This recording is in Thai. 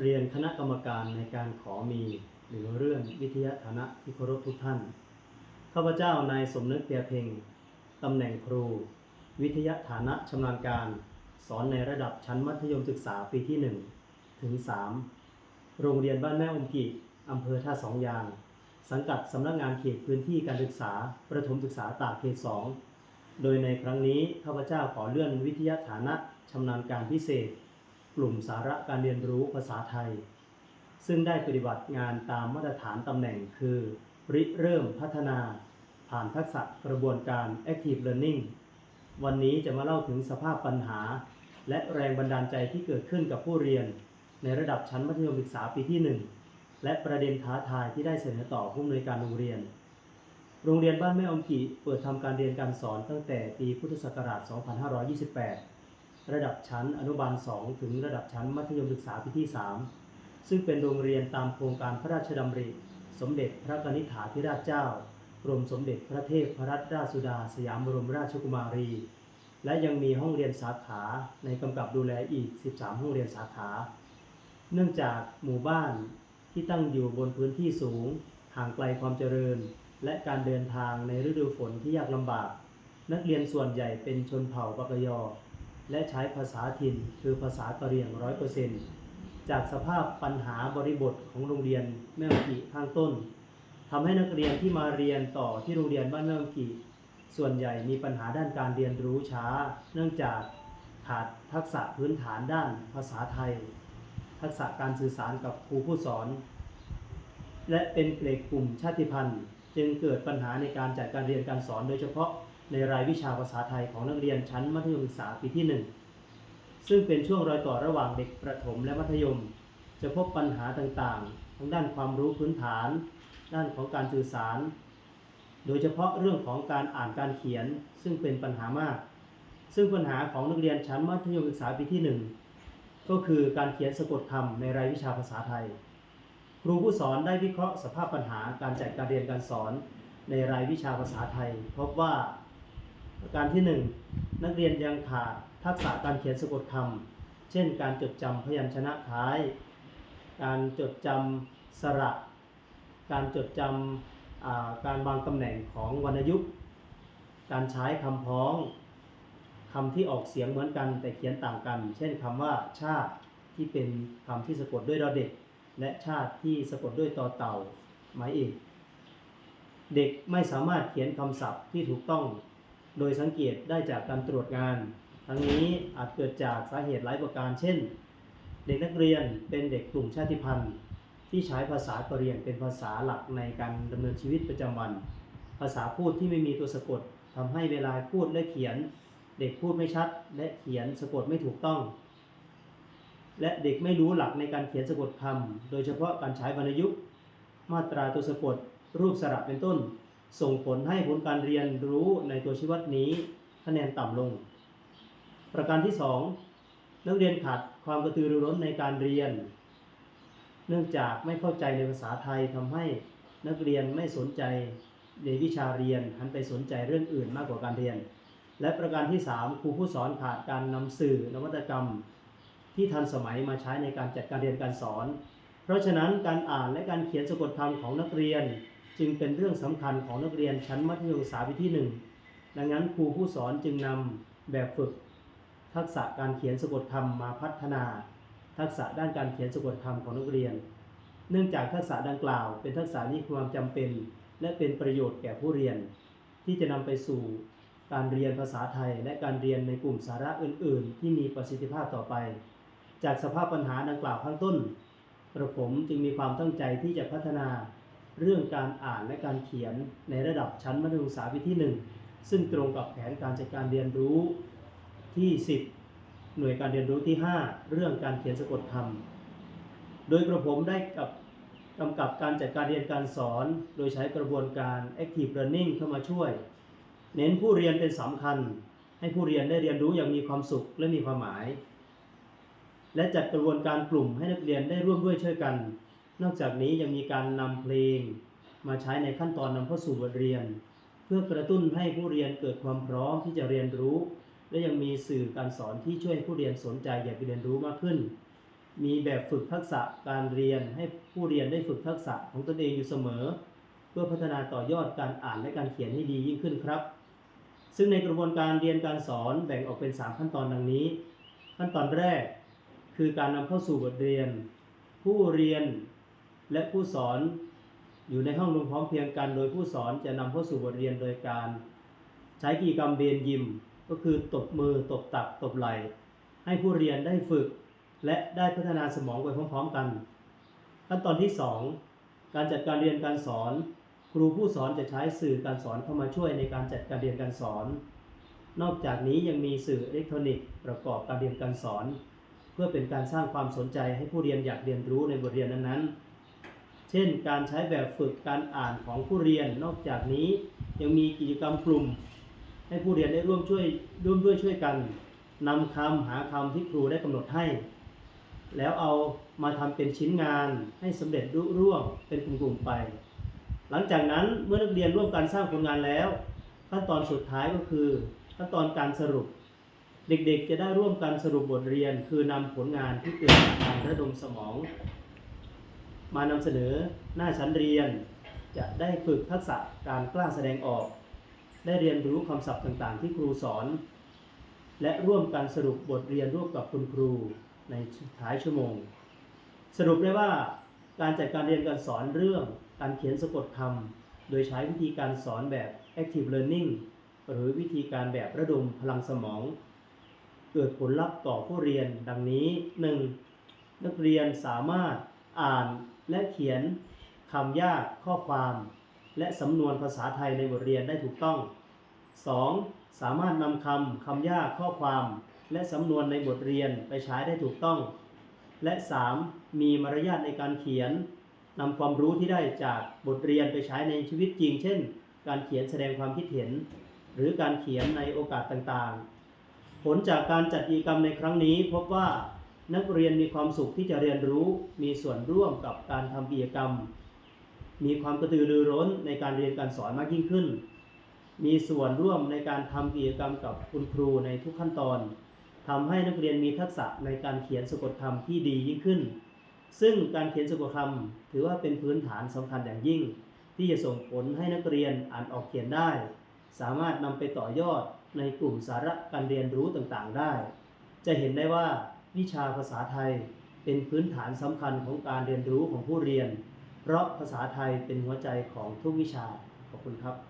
เรียนคณะกรรมการในการขอมีหรือเรื่องวิทยาฐานะที่เคารพทุกท่าน ข้าพเจ้านายสมนึกเปียเพ็งตำแหน่งครู วิทยาฐานะชำนาญการ สอนในระดับชั้นมัธยมศึกษาปีที่ 1 ถึง 3 โรงเรียนบ้านแม่อมกิอำเภอท่าสองยาง สังกัดสำนักงานเขตพื้นที่การศึกษา ประถมศึกษาตากเขต 2 โดยในครั้งนี้ข้าพเจ้าขอเลื่อนวิทยาฐานะชำนาญการพิเศษ ลุ่มสาระการเรียนรู้ภาษาไทย ซึ่งได้ปฏิบัติงานตามมาตรฐานตำแหน่งคือ ริเริ่มพัฒนา ผ่านทักษะกระบวนการ Active Learning วันนี้จะมาเล่าถึงสภาพปัญหา และแรงบันดาลใจที่เกิดขึ้นกับผู้เรียน ในระดับชั้นมัธยมศึกษาปีที่ 1 และประเด็นท้าทายที่ได้เสนอต่อผู้อำนวยการโรงเรียน โรงเรียนบ้านแม่อมกิเปิดทำการเรียนการสอนตั้งแต่ปีพุทธศักราช 2528 ระดับชั้นอนุบาล 2 ถึงระดับชั้นมัธยมศึกษาปีที่ 3 ซึ่งเป็นโรงเรียนตามโครงการพระราชดำริ สมเด็จพระนิษฐาธิราชเจ้ากรมสมเด็จพระเทพพรัตนราชสุดา สยามบรมราชกุมารี และยังมีห้องเรียนสาขาในกำกับดูแลอีก 13 ห้องเรียนสาขา เนื่องจากหมู่บ้านที่ตั้งอยู่บนพื้นที่สูง ห่างไกลความเจริญ และการเดินทางในฤดูฝนที่ยากลำบาก นักเรียนส่วนใหญ่เป็นชนเผ่าปากยอ และใช้ภาษาถิ่นคือภาษากะเหรี่ยงร้อยเปอร์เซนต์จากสภาพปัญหาบริบทของโรงเรียนแม่อกิข้างต้นทำให้นักเรียนที่มาเรียนต่อที่โรงเรียนบ้านแม่อกิส่วนใหญ่มีปัญหาด้านการเรียนรู้ช้า เนื่องจากขาดทักษะพื้นฐานด้านภาษาไทย ทักษะการสื่อสารกับครูผู้สอน และเป็นเกรดกลุ่มชาติพันธุ์ จึงเกิดปัญหาในการจัดการเรียนการสอนโดยเฉพาะ ในรายวิชาภาษาไทยของนักเรียนชั้นมัธยมศึกษาปีที่ 1 ซึ่งเป็นช่วงรอยต่อระหว่างเด็กประถมและมัธยม จะพบปัญหาต่างๆ ทั้งด้านความรู้พื้นฐาน ด้านของการสื่อสาร โดยเฉพาะเรื่องของการอ่านการเขียนซึ่งเป็นปัญหามาก ซึ่งปัญหาของนักเรียนชั้นมัธยมศึกษาปีที่ 1 ก็คือการเขียนสะกดคำในรายวิชาภาษาไทย ครูผู้สอนได้วิเคราะห์สภาพปัญหาการจัดการเรียนการสอน ในรายวิชาภาษาไทย พบว่า ประการที่ 1 นักเรียนยังขาดทักษะการเขียนสะกดคำเช่น การจดจำพยัญชนะท้าย การจดจำสระ การจดจำการวางตำแหน่งของวรรณยุกต์ การใช้คำพ้องคำที่ออกเสียงเหมือนกันแต่เขียนต่างกัน เช่นคำว่าชาติที่เป็นคำที่สะกดด้วยดอเด็ก และชาติที่สะกดด้วยตอเต่าหมายเอกเด็กไม่สามารถเขียนคำศัพท์ที่ถูกต้อง โดยสังเกตได้จากการตรวจงาน ทั้งนี้อาจเกิดจากสาเหตุหลายประการ เช่น เด็กนักเรียนเป็นเด็กกลุ่มชาติพันธุ์ ที่ใช้ภาษากะเหรี่ยงเป็นภาษาหลักในการดำเนินชีวิตประจำวัน ภาษาพูดที่ไม่มีตัวสะกดทำให้เวลาพูดและเขียน เด็กพูดไม่ชัด และเขียนสะกดไม่ถูกต้อง และเด็กไม่รู้หลักในการเขียนสะกดคำโดยเฉพาะการใช้วรรณยุกต์ มาตราตัวสะกด รูปสระเป็นต้น ส่งผลให้ผลการเรียนรู้ในตัวชี้วัดนี้คะแนนต่ำลง ประการที่ 2 นักเรียนขาดความกระตือรือร้นในการเรียน เนื่องจากไม่เข้าใจในภาษาไทยทำให้นักเรียนไม่สนใจในวิชาเรียนหันไปสนใจเรื่องอื่นมากกว่าการเรียน และประการที่ 3 ครูผู้สอนขาดการนำสื่อนวัตกรรม ที่ทันสมัยมาใช้ในการจัดการเรียนการสอน เพราะฉะนั้นการอ่านและการเขียนสะกดคำของนักเรียน จึงเป็นเรื่องสำคัญของนักเรียนชั้นมัธยมศึกษาปีที่หนึ่งดังนั้นครูผู้สอนจึงนำแบบฝึก ทักษะการเขียนสะกดคำมาพัฒนา ทักษะด้านการเขียนสะกดคำของนักเรียน เนื่องจากทักษะดังกล่าว เป็นทักษะที่ความจำเป็น และเป็นประโยชน์แก่ผู้เรียน ที่จะนำไปสู่การเรียนภาษาไทย และการเรียนในกลุ่มสาระอื่น ๆ ที่มีประสิทธิภาพต่อไป จากสภาพปัญหาดังกล่าวข้างต้นกระผมจึงมีความตั้งใจที่จะพัฒนา เรื่องการอ่านและการเขียนในระดับชั้นมัธยมศึกษาปีที่ 1 ซึ่งตรงกับแผนการจัดการเรียนรู้ที่ 10 หน่วยการเรียนรู้ที่ 5 เรื่องการเขียนสะกดคำโดยกระผมได้กับกำกับการจัดการเรียนการสอน โดยใช้กระบวนการ active learning เข้ามาช่วย เน้นผู้เรียนเป็นสำคัญ ให้ผู้เรียนได้เรียนรู้อย่างมีความสุขและมีความหมาย และจัดกระบวนการกลุ่มให้นักเรียนได้ร่วมด้วยช่วยกัน นอกจากนี้ยังมีการนำเพลงมาใช้ในขั้นตอนนำเข้าสู่บทเรียน เพื่อกระตุ้นให้ผู้เรียนเกิดความพร้อมที่จะเรียนรู้ และยังมีสื่อการสอนที่ช่วยให้ผู้เรียนสนใจอยากเรียนรู้มากขึ้น มีแบบฝึกทักษะการเรียนให้ผู้เรียนได้ฝึกทักษะของตนเองอยู่เสมอ เพื่อพัฒนาต่อยอดการอ่านและการเขียนให้ดียิ่งขึ้นครับ ซึ่งในกระบวนการเรียนการสอนแบ่งออกเป็น 3 ขั้นตอนดังนี้ ขั้นตอนแรก คือการนำเข้าสู่บทเรียน ผู้เรียน และผู้สอนอยู่ในห้องรวมพร้อมเพียงกัน โดยผู้สอนจะนำเข้าสู่บทเรียนโดยการ ใช้กิจกรรมเบนยิม ก็คือตบมือตบตักตบไหล่ให้ผู้เรียนได้ฝึก และได้พัฒนาสมองไปพร้อมๆกัน ขั้นตอนที่ 2 การจัดการเรียนการสอน ครูผู้สอนจะใช้สื่อการสอนเข้ามาช่วยในการจัดการเรียนการสอน นอกจากนี้ยังมีสื่ออิเล็กทรอนิกส์ประกอบการเรียนการสอน เพื่อเป็นการสร้างความสนใจให้ผู้เรียนอยากเรียนรู้ในบทเรียนนั้นๆ เช่น การใช้แบบฝึกการอ่านของผู้เรียน นอกจากนี้ยังมีกิจกรรมกลุ่ม ให้ผู้เรียนได้ร่วมช่วยร่วมด้วยช่วยกันนำคำหาคำที่ครูได้กำหนดให้ แล้วเอามาทำเป็นชิ้นงานให้สำเร็จรุ่ร่วงเป็นกลุ่มๆไป หลังจากนั้นเมื่อนักเรียนร่วมกันสร้างผลงานแล้ว ขั้นตอนสุดท้ายก็คือ ขั้นตอนการสรุป เด็กๆ จะได้ร่วมกันสรุปบทเรียน คือนำผลงานที่เกิดจากการระดมสมอง มานำเสนอหน้าชั้นเรียน จะได้ฝึกทักษะการกล้าแสดงออก ได้เรียนรู้คำศัพท์ต่างๆ ที่ครูสอน และร่วมกันสรุปบทเรียนร่วมกับคุณครูในท้ายชั่วโมง สรุปได้ว่าการจัดการเรียนการสอนเรื่องการเขียนสะกดคำโดยใช้วิธีการสอนแบบ active learning หรือวิธีการแบบระดมพลังสมอง เกิดผลลัพธ์ต่อผู้เรียนดังนี้ 1. นักเรียนสามารถ อ่านและเขียนคำยากข้อความ และสำนวนภาษาไทยในบทเรียนได้ถูกต้อง 2. สามารถนำคำคำยากข้อความ และสำนวนในบทเรียนไปใช้ได้ถูกต้อง และ 3. มีมารยาทในการเขียนนำความรู้ที่ได้จากบทเรียนไปใช้ในชีวิตจริง เช่น การเขียนแสดงความคิดเห็น หรือการเขียนในโอกาสต่างๆ ผลจากการจัดกิจกรรมในครั้งนี้พบว่า นักเรียนมีความสุขที่จะเรียนรู้ มีส่วนร่วมกับการทำกิจกรรม มีความกระตือรือร้นในการเรียนการสอนมากยิ่งขึ้น มีส่วนร่วมในการทำกิจกรรมกับคุณครูในทุกขั้นตอนทำให้นักเรียนมีทักษะในการเขียนสะกดคำที่ดียิ่งขึ้น ซึ่งการเขียนสะกดคำถือว่าเป็นพื้นฐานสำคัญอย่างยิ่ง ที่จะส่งผลให้นักเรียนอ่านออกเขียนได้ สามารถนำไปต่อยอดในกลุ่มสาระการเรียนรู้ต่างๆได้ จะเห็นได้ว่า วิชาภาษาไทยเป็นพื้นฐานสำคัญของการเรียนรู้ของผู้เรียน เพราะภาษาไทยเป็นหัวใจของทุกวิชา ขอบคุณครับ